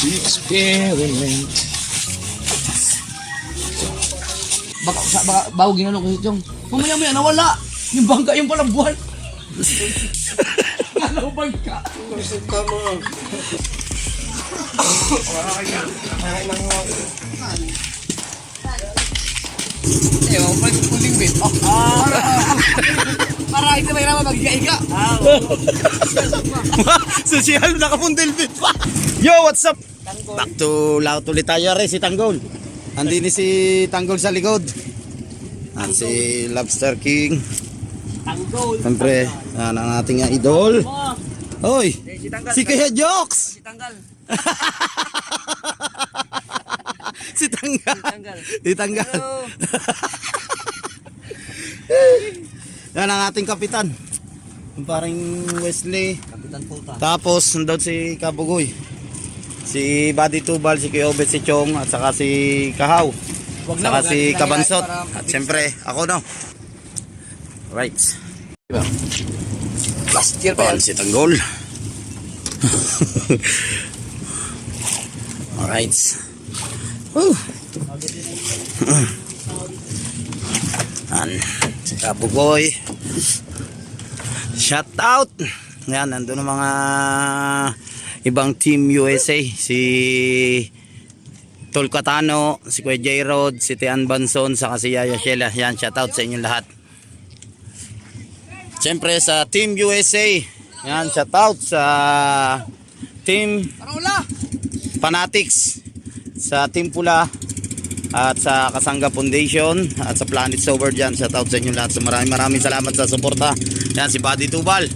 Experiment. Baka, sa, baka, bago ginano ko si Chong. Mamaya maya, nawala. Yung bangka, yung palang buwan. Ano bangka? Eh, oh, pwede kuling bit. Oh, ah. Para hindi may naman mag-iga-iga. Social nakapundil bit pa. Yo, what's up? Back to laut ulit tayo rin si Tanggol. Andini si Tanggol sa likod. Yan si Lobster King. Tanggol. Siyempre, yan ang ating idol. Hoy, Si Tanggal. si Kuya Jokes. Si Tanggal. si Tanggal. Tanggal. Si Tanggal. Yan ang ating kapitan. Yung parang Wesley. Kapitan Puta. Tapos, nandun si Kabugoy. Si Buddy Tubal, si Kuya Obet, si Chong, at saka si Kahaw. Wag na, Saka wag si na, Kabansot. At siyempre, ako no. Right. Last year pa yan. Si Tanggol. Alright. Woo. Yan. Si Kabugoy. Shout out. Yan, nandun ang mga ibang team USA. Si Tol Catano, si Kuya J. Rod, si Tian Banson, saka si Yaya Shela. Yan, shout out sa inyong lahat. Siyempre sa Team USA. Yan, shout out sa Team Parola! Fanatics, sa Team Pula, at sa Kasangga Foundation, at sa Planet Sober dyan. Shout out sa inyo lahat. So maraming maraming salamat sa suporta. Yan, si Buddy Tubal.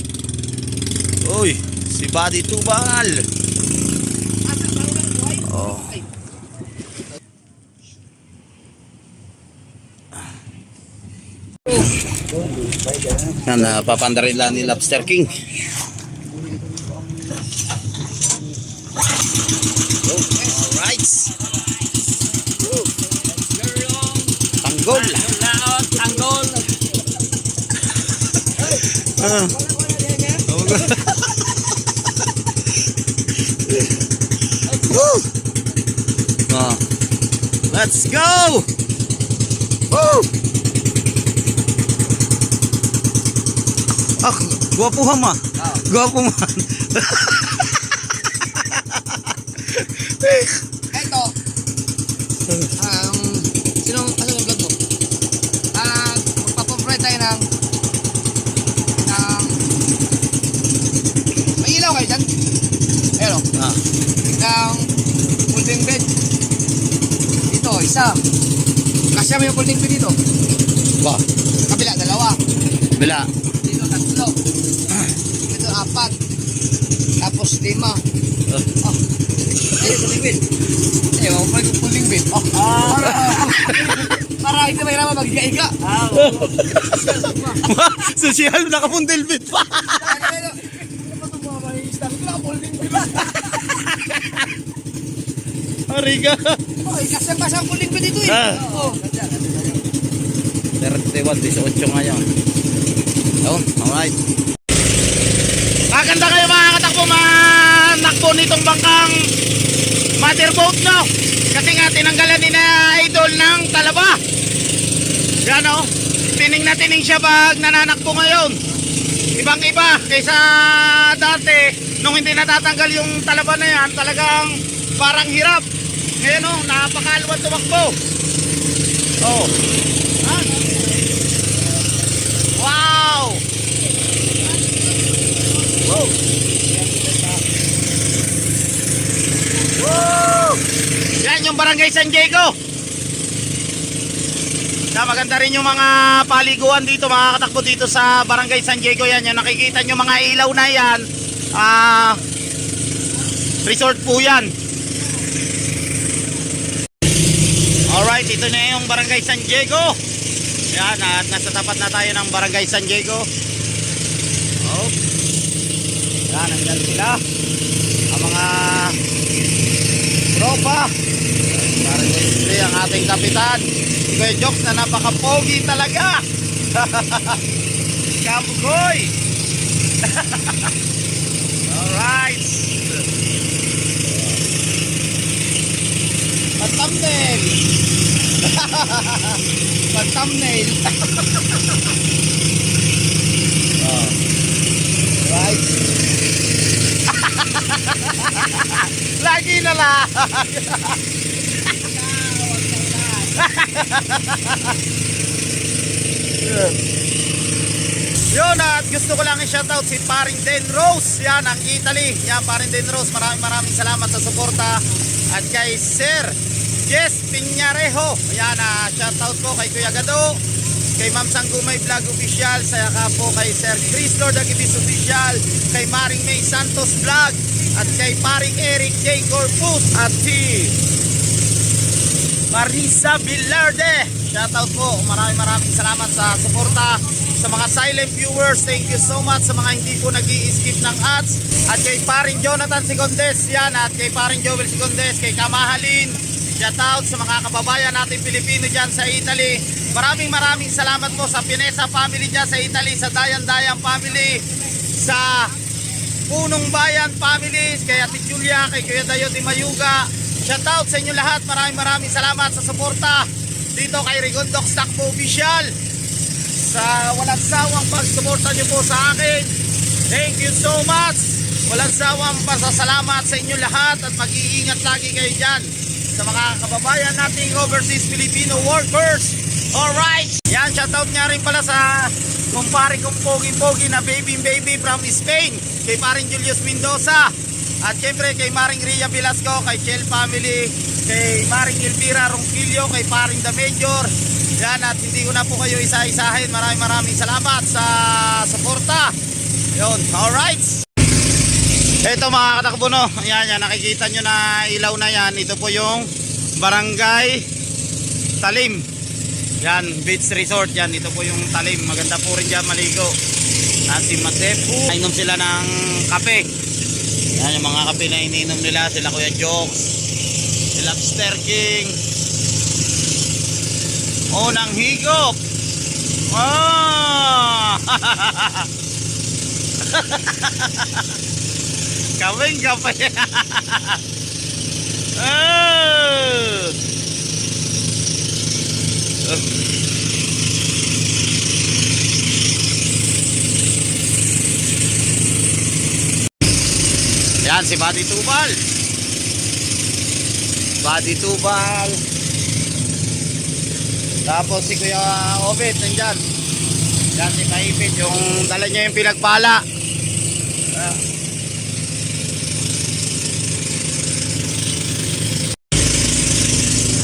Uy, si Buddy Tubal. Oh. Yan, napapandarila ni Lobster King. Alright. Tanggol. Laot, Tanggol. Ah. Woo! Ah. Let's go! Woo! Ah, gwapo ha ma. Gwapo man. isa. Mo yung folding bed dito. ba. Kabila, dalawa. Bila. Dito, tatlo. Dito, apat. Tapos, lima. Ah. Oh. Ayun, folding bed. Eh, oh, pwede folding bed. Oh. Para, para hindi may naman mag-iga-iga. Ah, Social nakapundil bit pa. Ariga. Oy, kasi pa sa folding bed dito eh. Ah. Oh. 31, 18 ngayon. Oh, alright. Maganda kayo mga katakbo manakbo nitong bangkang motorboat no. Kasi nga tinanggalan ni na idol ng talaba. Yan oh. Tining na tining siya pag nananakbo ngayon. Ibang iba kaysa dati nung hindi natatanggal yung talaba na yan talagang parang hirap. Ngayon oh, napakalwat tumakbo. Oh. Wow! Woo! Woo! Yan yung barangay San Diego. Na maganda rin yung mga paliguan dito, mga katakbo dito sa barangay San Diego yan. Yung nakikita nyo mga ilaw na yan. Ah, resort po yan. Alright, ito na yung barangay San Diego. Yan, at nasa tapat na tayo ng barangay San Diego. Oh. Yan, nandyan sila. Ang mga tropa. Barangay Sili, ang ating kapitan. Kuya Jokes na napaka-pogi talaga. Kabugoy. Alright. Thumbnail. Pag thumbnail. oh. Right. Lagi na lang. Yun at gusto ko lang i-shoutout si Paring Den Rose. Yan ang Italy. Yan Paring Den Rose. Maraming maraming salamat sa suporta. At kay Sir Jess Piñarejo. Yan ah, shoutout po kay Kuya Gado. Kay Ma'am Sanggumay Vlog Official. Saka po kay Sir Chris Lord Agibis Official. Kay Maring May Santos Vlog. At kay Paring Eric J. Corpus. At si Marisa Villarde. Shoutout po. Maraming maraming salamat sa suporta. Sa mga silent viewers, thank you so much. Sa mga hindi po nag skip ng ads. At kay paring Jonathan Sigondes yan. At kay paring Joel Sigondes. Kay Kamahalin. Shoutout sa mga kababayan natin Pilipino dyan sa Italy. Maraming maraming salamat po sa Pinesa family dyan sa Italy. Sa Dayan Dayan family. Sa Punong Bayan families, kay Ate Julia, kay Kuya Dayo Di Mayuga. Shoutout sa inyo lahat. Maraming maraming salamat sa suporta dito kay Rigondox Takbo Official. Sa walang sawang pagsuporta nyo po sa akin. Thank you so much. Walang sawang pasasalamat sa inyo lahat at mag-iingat lagi kayo dyan sa mga kababayan nating overseas Filipino workers. Alright! Yan, shoutout nga rin pala sa kumpare kong pogi-pogi na baby baby from Spain. Kay paring Julius Mendoza. At syempre kay Maring Ria Velasco, kay Chel Family, kay Maring Elvira Ronquillo, kay Paring The Major. Yan at hindi ko na po kayo isa-isahin. Maraming maraming salamat sa suporta. Yun, alright. Ito mga katakbo no, yan yan, nakikita nyo na ilaw na yan. Ito po yung barangay Talim. Yan, beach resort yan. Ito po yung Talim. Maganda po rin dyan maligo. Nasi Matepo. Inom sila ng kape. Yan yung mga kape na ininom nila. Sila Kuya Jokes. Si Lobster King. Unang higop. Ah! Kaming kape. ah! Yan si Buddy Tubal. Buddy Tubal. Tapos si Kuya Obet nandyan. Yan si Kaipit. Yung dala niya yung pinagpala.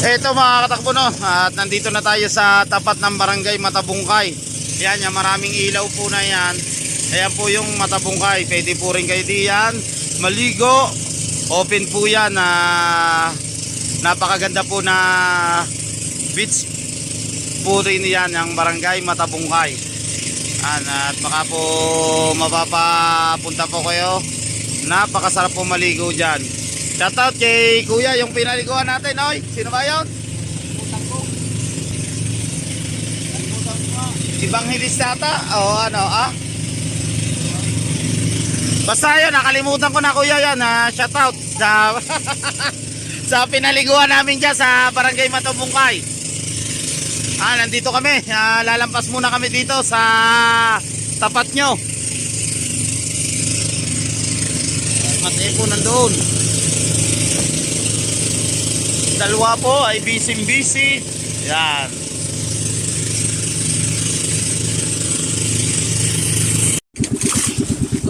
Ito mga katakbo no, at nandito na tayo sa tapat ng barangay Matabungkay. Yan, yung maraming ilaw po na yan. Ayan po yung Matabungkay. Pwede po rin kayo diyan. Maligo. Open po yan. na napakaganda po na beach po rin yan ang barangay Matabungkay. Yan, at baka po mapapapunta po kayo. Napakasarap po maligo dyan. Shoutout kay Kuya yung pinaliguan natin, oy. Sino ba 'yon? Evangelista ata? O ano, ah? Basta yun, nakalimutan ko na kuya yan. Ah, shoutout sa, sa pinaliguan namin dyan sa Barangay Matubungkay. Ah, nandito kami. Ah, lalampas muna kami dito sa tapat nyo. Mate po nandoon. Dalawa po ay busy busy. Yan.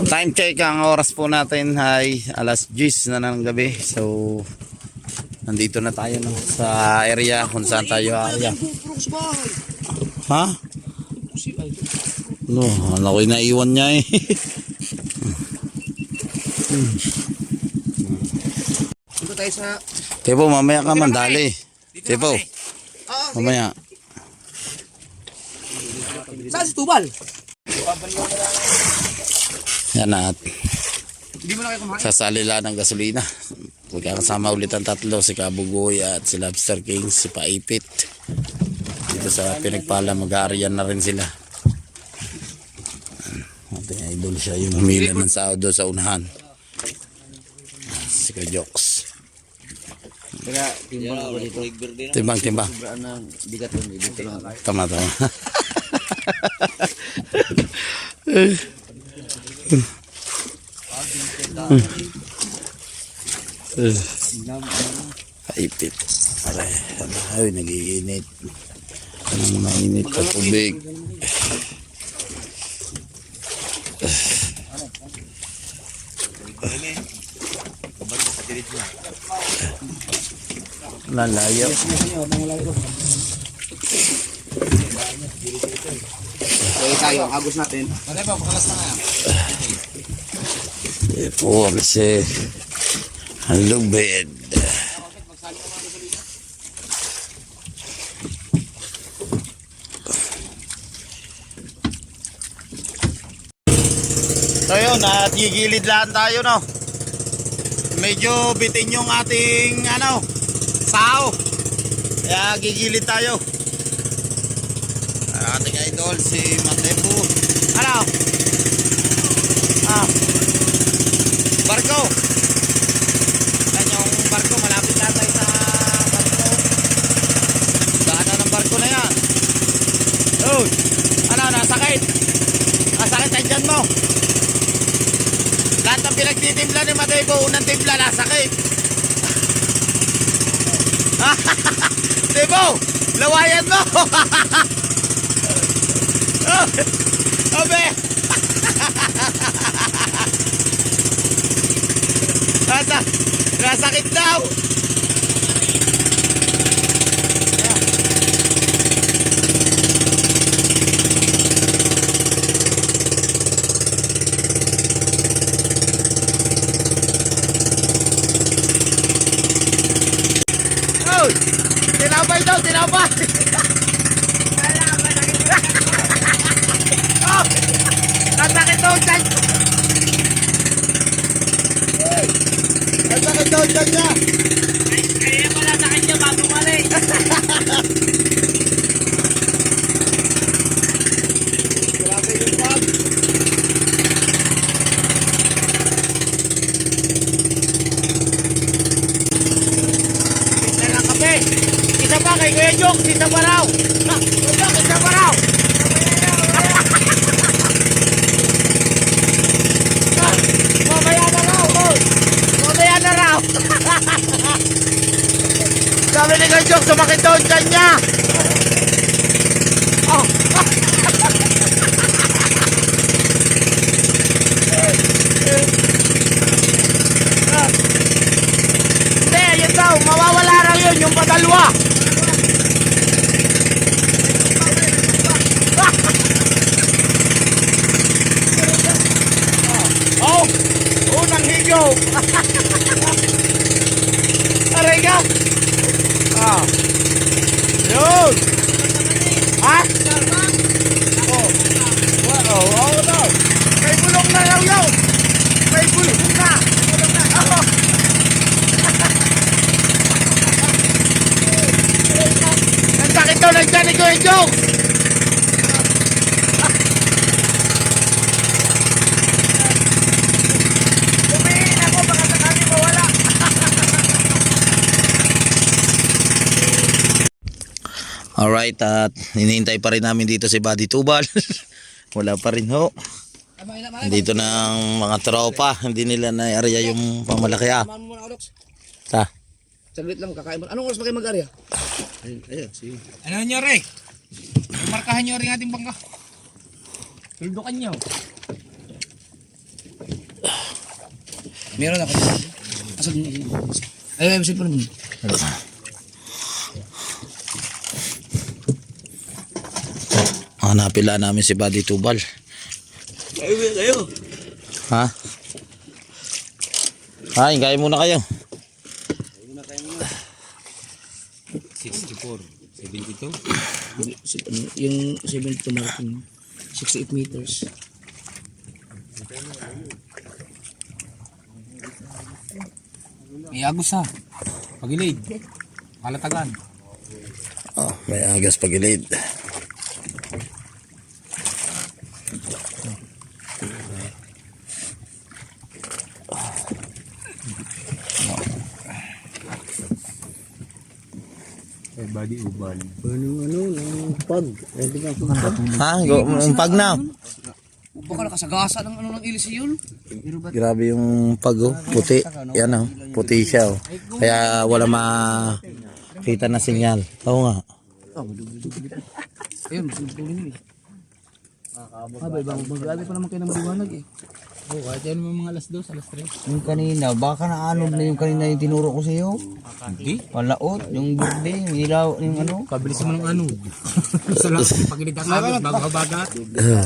Time check ang oras po natin ay alas 10 na ng gabi. So nandito na tayo no, sa area kung saan tayo area. Ha? No, ano ko naiwan niya eh. Dito tayo sa... Tepo, mamaya ka man, dali. Tepo, Ah, mamaya. saan si Tubal? Yan at Hindi mo na kayo kumain? sasalila ng gasolina. Magkakasama ulit ang tatlo, si Kabugoy at si Lobster King, si Paipit. Dito sa pinagpala, mag-aarian na rin sila. Ating idol siya yung humila ng sahod doon sa unahan. Si Kajoks. Kaya timbang ako dito. Timbang, timbang. Sobrang ng bigat yun. Dito lang ako. Tama, tama. Kaipit. Aray, ay, nagiinit. Anong mainit sa tubig. Lalayo. Okay tayo, agos natin. Ano ba, pakalas na nga. Ito kasi ang lubid. So yun, at gigilid lang tayo no. Medyo bitin yung ating ano, sao. Kaya gigilid tayo. Ang ating idol si Matepo. Ano? Ah. Barko. Yan yung barko, malapit na tayo sa barko. Daanan ng barko na yan. Uy! Ano, nasakit? Nasakit ang dyan mo. Lahat ng pinagtitimpla ni Mataybo, unang timpla, nasakit. Tibo, lawayan mo. Abe. Nasa, nasakit daw. Oh, tinapay daw, tinapay. oh, nasakit daw dyan. Nasakit daw dyan niya. Kaya pala sa kanya bago mali. Grabe yung pag. Isa lang kape. Isa pa kay Kuya Jokes, isa pa raw. Isa pa raw. Ah, Mamaya na raw, boy. Raw. Sabi ni Kuya Jokes, sumakit daw tiyan niya. Oh. Hindi, yun daw, mawawala raw yun, yung padalwa. oh, unang higaw. Ka. Ah. Yun. Ha? Oh. Wow, oh, oh, daw. May bulong na daw yun. May bulong na. Bulong na. Oh. Ang sakit daw ng tiyan ni Kuya Jokes. Umihin ako baka sakali mawala. Alright, at hinihintay pa rin namin dito si Buddy Tubal. Wala pa rin ho. Dito na ang mga tropa. Hindi nila na-area yung pamalaki ah. Ta. Saglit lang, kakain mo. Anong oras ba kayo mag-area? Ano nyo re? Markahan nyo rin ating bangka. Tuldukan nyo. Meron ako. Asal mo. Ay, ay, cellphone mo. Hanapin lang namin si Buddy Tubal. Kayo, kayo. Ha? Kain, kain muna kayo. 64, 72. Yung 72 marking. 68 meters. May agos ha. Pagilid. Kalatagan. Oh, may agas pagilid. Ha? Go, yung pag na. Baka nakasagasa ng ano ng ilis yun. Grabe yung pag oh. Puti. Yan oh. Puti siya oh. Kaya wala makita na sinyal. Oo nga. Ayun, tulin eh. Abay, bang mag-alay pa naman kayo ng maliwanag eh. Oo, kahit yan mo mga alas 2, alas 3. Yung kanina, baka naanod na yung kanina yung tinuro ko sa iyo. Hindi. Palaot, yung burde, yung ilaw, yung ano. Pabilis mo ng ano. Sa lang, pagilid ang agos, bago habagat.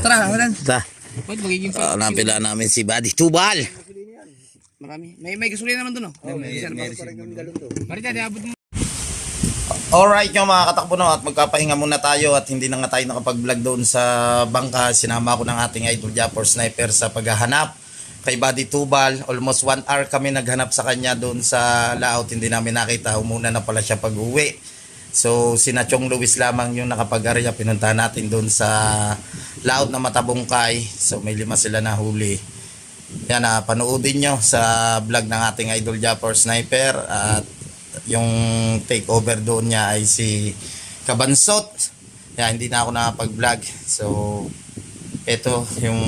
Tara, walan. Ta. Ba't magiging Uh, napila namin si Buddy Tubal. Marami. May may gasolina naman doon, oh. may, may, Marita, di abot mo. Alright yung mga katakbo no, at magpapahinga muna tayo at hindi na nga tayo nakapag-vlog doon sa bangka. Sinama ko ng ating idol Japor Sniper sa paghahanap kay Buddy Tubal. Almost one hour kami naghanap sa kanya doon sa laot. Hindi namin nakita. Umuna na pala siya pag-uwi. So, sina Chong Luis lamang yung nakapag-arya. Pinuntahan natin doon sa laot na matabungkay. So, may lima sila na huli. Yan, ah, panoodin nyo sa vlog ng ating idol Japor Sniper. At yung takeover doon niya ay si Kabansot. Yan, hindi na ako nakapag-vlog. So, ito, yung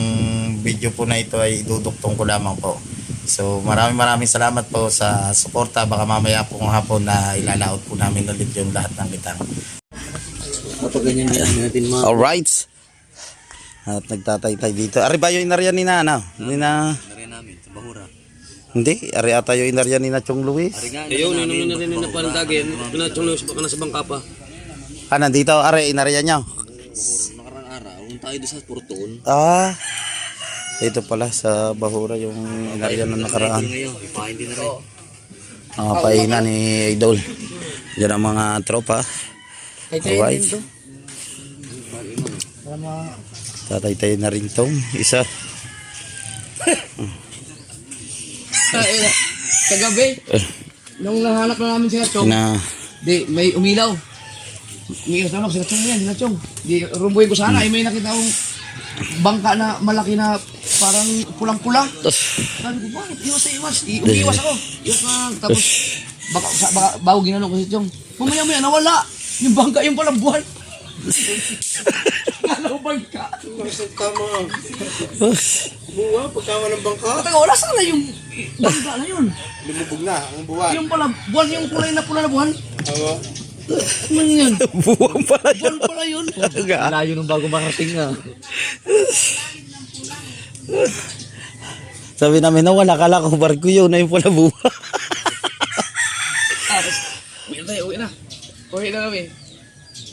video po na ito ay iduduktong ko lamang po. So, maraming maraming salamat po sa suporta. Baka mamaya po ng hapon na ilalaot po namin ulit yung lahat ng kitang. Kapag ganyan natin mga... Alright. At nagtatay-tay dito. Ari ba yung inarya ni na, ano? Ni na... Nariyan namin, sa Bahura. Hindi, ari ata yung inarya ni na Chong Luis. Ayaw, nino na rin na palagagin. Pinatulong sa baka nasa bangka pa. Ah, nandito, ari, inarya niya. Nakarang araw, tayo doon sa Porton. Ah, ito pala sa Bahura yung inarya na nakaraan. Ipahin din na rin. Mga paina ni Idol. Diyan ang mga tropa. Alright. Tatay-tay na rin tong isa. Kagabi, nung nahanap na namin si Chong, Na, di, may umilaw. Umilaw sa sila Chong yan, sila Chong. Di, rumbuhin ko sana, ay may nakita akong bangka na malaki na parang pulang-pula. Sabi ko, bakit? Iwas na iwas. I- umiiwas ako. Iwas na. Tapos, baka, sa, baka, bago ginanong ko si Chong. Mamaya maya, nawala. Yung bangka, yung palang buwan. Ano bangka? Buwa, pagkawa ng bangka. Teka, wala sana yung bangka na yun. Lumubog na, ang buwan. Yung pala, buwan, yung kulay na pula na buwan. Oo. Ano yun? buwang pala Buwan pala yun. Layo nung bago makarating na. Sabi namin na wala kala ko barko yun na yung pala buwa. Tapos, uwi na tayo, uwi na. Uwi na kami.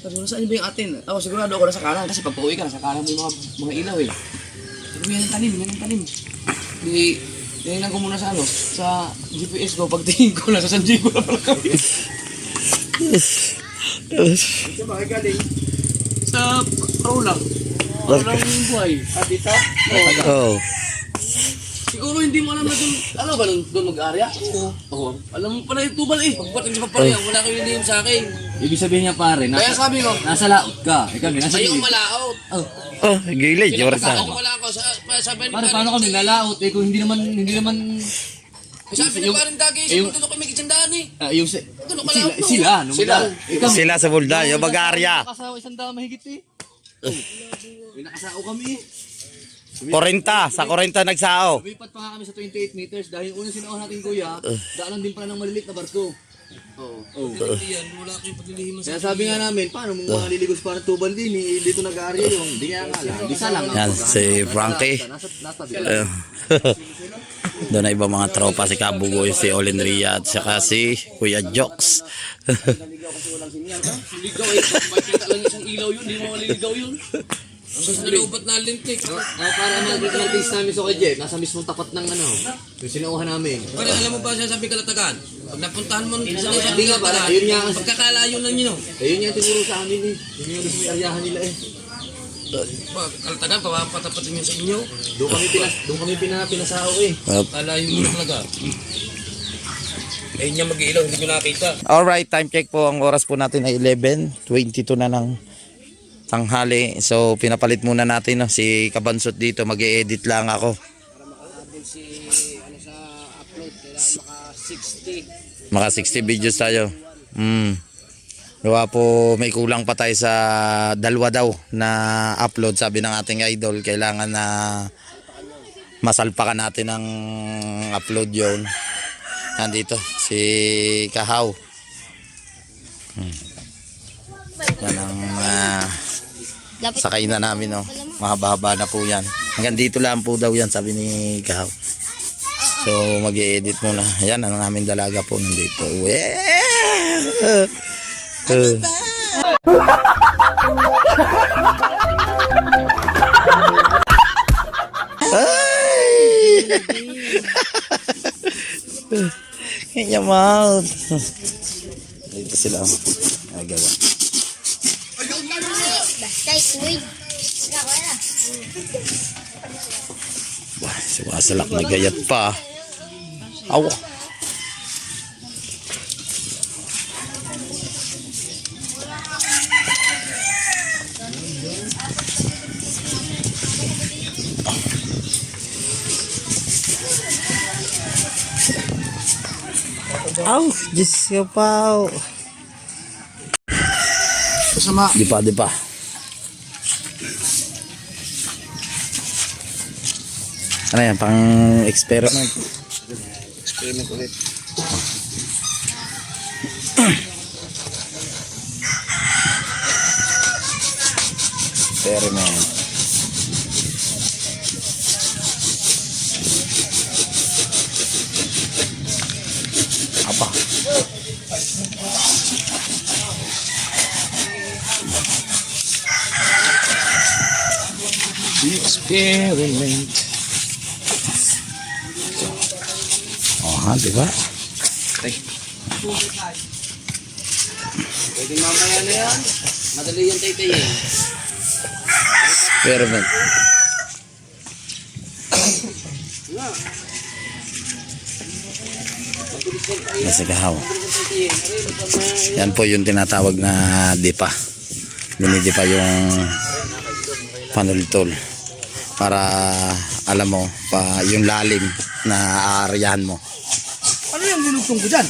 Sabi ko, saan ba yung atin? Ako, sigurado ako nasa kanan kasi pag pauwi ka, nasa kanan mo yung mga, mga ilaw eh. Sabi ko, yan ang tanim, yan ang tanim. Di, tinignan ko muna sa ano, sa GPS ko, pagtingin ko, nasa San Diego na pala kami. Sa bakit galing? sa Rola. Rola ng buhay. Ah, dito? Oh. Siguro hindi mo alam na doon, alam ba nung doon mag-arya? Oo. Oo. Alam mo pala yung tubal eh. Pagkat hindi pa pala yan, wala kayo hindi sa akin. Ibig sabihin niya pare, Kaya nasa, sabi ko, nasa laot ka. Ikaw, nasa ayoko gilid. malaot. Oh, gilid, Jordan. Ako wala ako. Sa, sabi ni Paano, paano kami lalaot eh kung hindi naman, hindi naman, Sabi ni parang dagi, yung- siguro doon kami kitsandaan eh. ah, yung, si- sila, malaot. no? sila, nung Sila. Ikaw, Sila sa Bulda, yung mag-aarya. Nakasawa isang daan mahigit eh. May nakasao kami eh. 40, sa 40 nagsao. Lumipat pa nga kami sa 28 meters dahil unang sinauhan natin kuya, daanan din pala ng maliliit na barko. Oo. Oh. Yan, wala kayong paglilihiman Kaya sabi nga namin, paano mong mga liligos para tubal din eh, dito nag-aarya yung, hindi kaya nga lang, isa lang. Yan, si Frankie. Nasa, nasa, Ayun. Doon na iba mga tropa si Kabugoy, si Olin Ria at saka si Kuya Jokes. Ligaw eh. Makikita lang isang ilaw yun, di mo maliligaw yun. Ang gusto na ubat na lintik. Ah, para mag- mag-taste namin sa kay Jeff, nasa mismong tapat ng ano, yung sinauhan namin. Pero alam mo ba siya sabi kalatagan? Pag napuntahan mo sa Hindi nga pala, yun nga pagkakalayo. Eh, yun yung tinuro sa amin eh. Yun yung gusto aryahan nila eh. Kalatagan, papatapatin yun sa inyo. Doon kami pinas, doon kami pina, pinasao eh. Kalayo mo talaga. Ayun niya mag-iilaw, hindi ko nakita. Alright, time check po. Ang oras po natin ay 11.22 na ng tanghali. So, pinapalit muna natin no, si Kabansot dito. mag edit lang ako. Si, ano sa upload, kailangan maka 60. Maka 60 videos tayo. Mm. Gawa po may kulang pa tayo sa dalawa daw na upload sabi ng ating idol. Kailangan na masalpakan natin ang upload yon. Nandito si Kahaw. Hmm. Yan ang ah, sakay na namin no. Mahaba-haba na po yan. Hanggang dito lang po daw yan sabi ni Kahaw. So mag edit muna. Ayan ang aming dalaga po nandito. Yeah! Uh. Ay! Kanya mouth. Dito sila. oh. Nagawa. Wah, sumasalak na gayat pa. Awa. Aw, Diyos ka pa. Di pa, di pa. Ano yan, pang experiment? Experiment ulit. Experiment. Apa? Experiment. Ha, di ba? Pwede mamaya na yan. Madali yan tay-tay eh. Experiment. Nasa kahaw. Yan po yung tinatawag na dipa. Dinidipa yung panultol. Para alam mo, pa yung lalim na aaryahan mo. Nilutong ko dyan?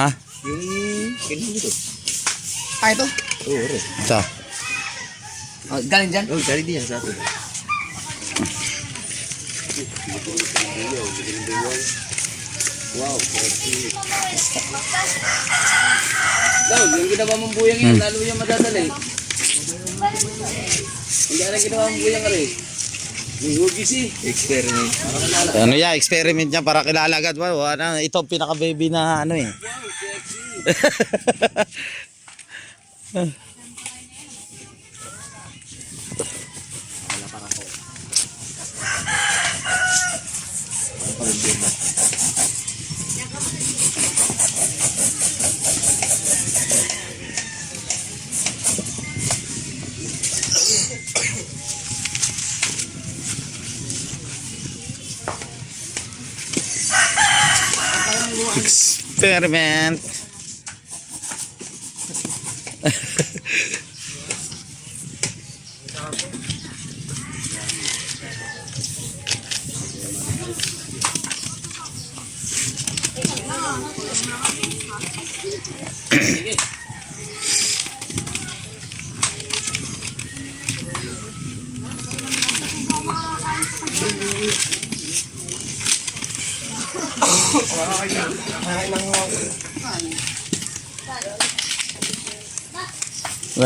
Ha? Yung kinulo. Ah, ito? Oo, rin. Ito. Oh, galing dyan? Oh, galing din yan sa atin. Wow, Daw, yung ginawa mong buyang yun, lalo yung madadali. Hindi na ginawa mong buyang ka rin. Experiment. Ano ya, experiment niya para kilala agad. Wow, ano, ito ang pinaka-baby na ano eh. Experiment.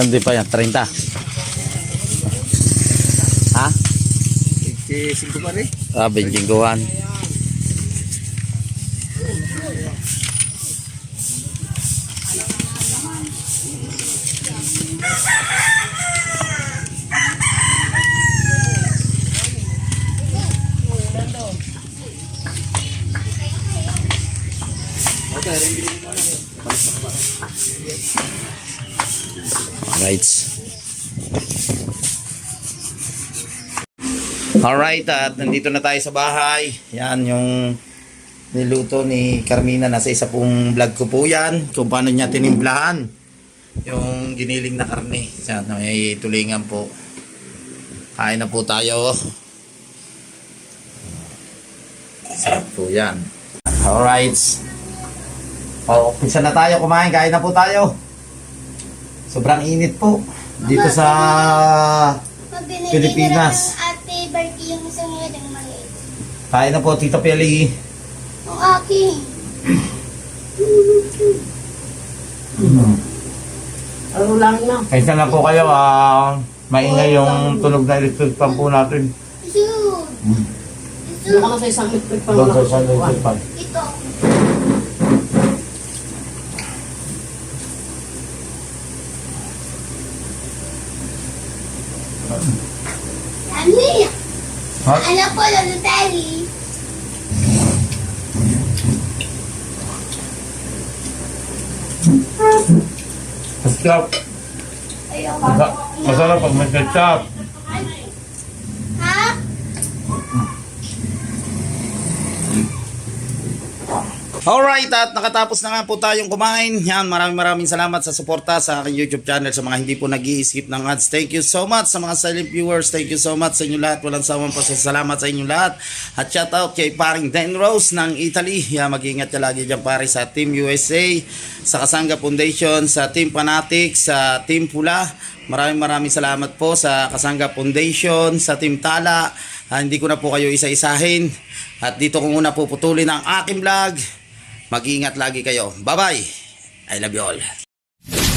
Hindi pa yan, 30. Ha? Si Singko pa rin. Ah, binjingguhan. Alright. Alright, at nandito na tayo sa bahay. Yan yung niluto ni Carmina. Nasa isa pong vlog ko po yan. Kung paano niya tinimplahan. Yung giniling na karne. Yan, may tulingan po. Kain na po tayo. Sarap po yan. Alright. O, umpisa na tayo kumain. Kain na po tayo. Sobrang init po dito sa Pilipinas. na ng ate Bertie yung isang ang maliit. Kain na po, Tita Peli. Yung aking. Kaysa na po kayo, ah, maingay yung tunog na electric fan po natin. Isun. Doon ka Isun. na sa isang electric fan. Doon sa sa electric fan. Ito. Ha? Alam ko, Lolo. Ayoko. Masa- Masarap pag may ketchup. Ha? Alright, at nakatapos na nga po tayong kumain. Yan, maraming maraming salamat sa suporta sa aking YouTube channel sa mga hindi po nag skip ng ads. Thank you so much sa mga silent viewers. Thank you so much sa inyo lahat. Walang sawang pasasalamat sa inyo lahat. At shout out kay paring Dan Rose ng Italy. Yan, mag-ingat ka lagi dyan pare sa Team USA, sa Kasanga Foundation, sa Team Fanatics, sa Team Pula. Maraming maraming salamat po sa Kasanga Foundation, sa Team Tala. Ah, hindi ko na po kayo isa-isahin. At dito ko muna puputulin ang aking vlog. Mag-iingat lagi kayo. Bye-bye. I love you all.